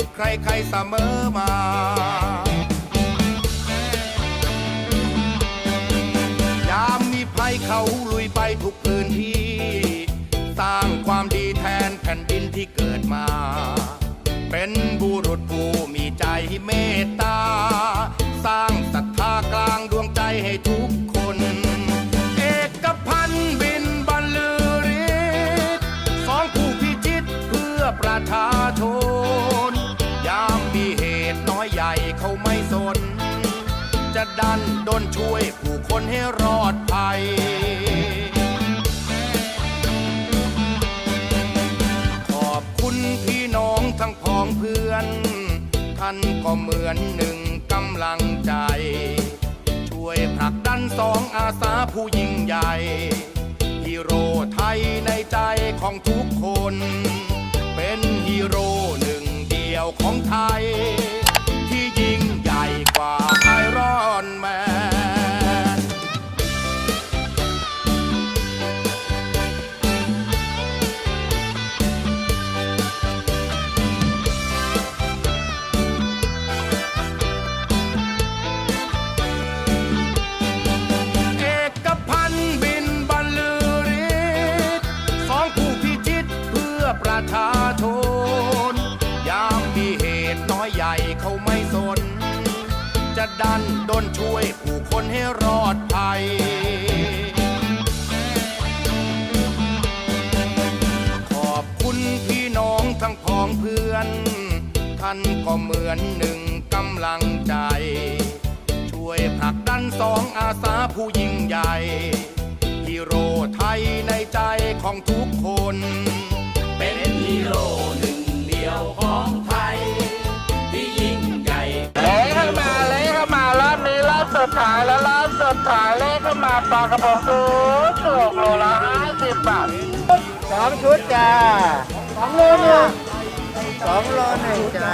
กับใครๆเสมอมายามมีภัยเขาลุยไปทุกพื้นที่ สร้างความดีแทนแผ่นดินที่เกิดมา เป็นบุรุษผู้มีใจเมตตา สร้างศรัทธากลางดวงใจให้ทุกคน เอกพันธ์บินบรรลือฤทธิ์สองผู้พิชิตเพื่อประชาชน น จะดันดนช่วยผู้คนให้รอดภัย ขอบคุณพี่น้องทั้งพ้องเพื่อน ท่านก็เหมือนหนึ่งกำลังใจ ช่วยผลักดันสองอาสาผู้ยิ่งใหญ่ฮีโร่ไทยในใจของทุกคน เป็นฮีโร่หนึ่งเดียวของไทย นดนช่วยผู้คนให้รอดภัย ขอบคุณพี่น้องทั้งพ้องเพื่อน ท่านก็เหมือนหนึ่งกำลังใจ ช่วยผลักดันสองอาสาผู้ยิ่งใหญ่ฮีโร่ไทยในใจของทุกคน เป็นฮีโร่หนึ่งเดียวของายแล้วรอบสุดท้ายเลยเข้ามาปลากระพงสูงถูกโลละห้าสิบบาทสองชุดจ้าสองโลหนึ่งสองโลหนึ่งจ้า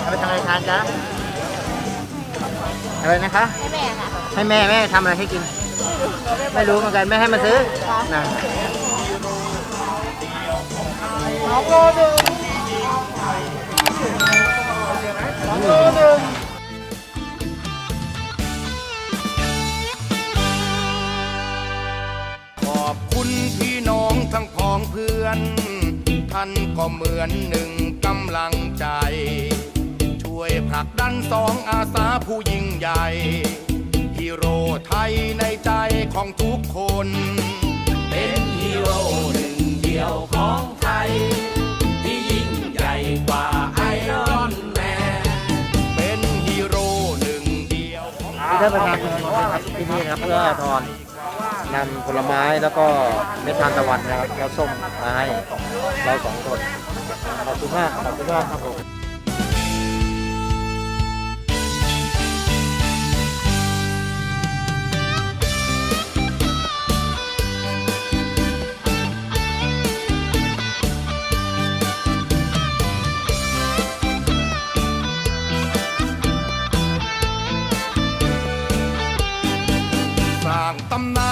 เอาไปทำอะไรทานจ้าอะไรนะคะ ให้แม่ค่ะ ให้แม่แม่ทำอะไรให้กิน ไม่รู้เหมือนกันแม่ให้มาซื้อนะสองโลหนึ่ง พี่น้องทั้งพ้องเพื่อน ท่านก็เหมือนหนึ่งกำลังใจ ช่วยผลักดันสองอาสาผู้ยิ่งใหญ่ฮีโร่ไทยในใจของทุกคน เป็นฮีโร่หนึ่งเดียวของไทย ที่ยิ่งใหญ่กว่าไอรอนแมนเป็นฮีโร่หนึ่งเดียวของที่านประธานนะครับที่นี่นะครับเพื่อทอน นำผลไม้แล้วก็เม็ดทานตะวันนะครับแล้วส้มมาให้เราสองคนขอบคุณมากขอบคุณมากครับผมตำนาน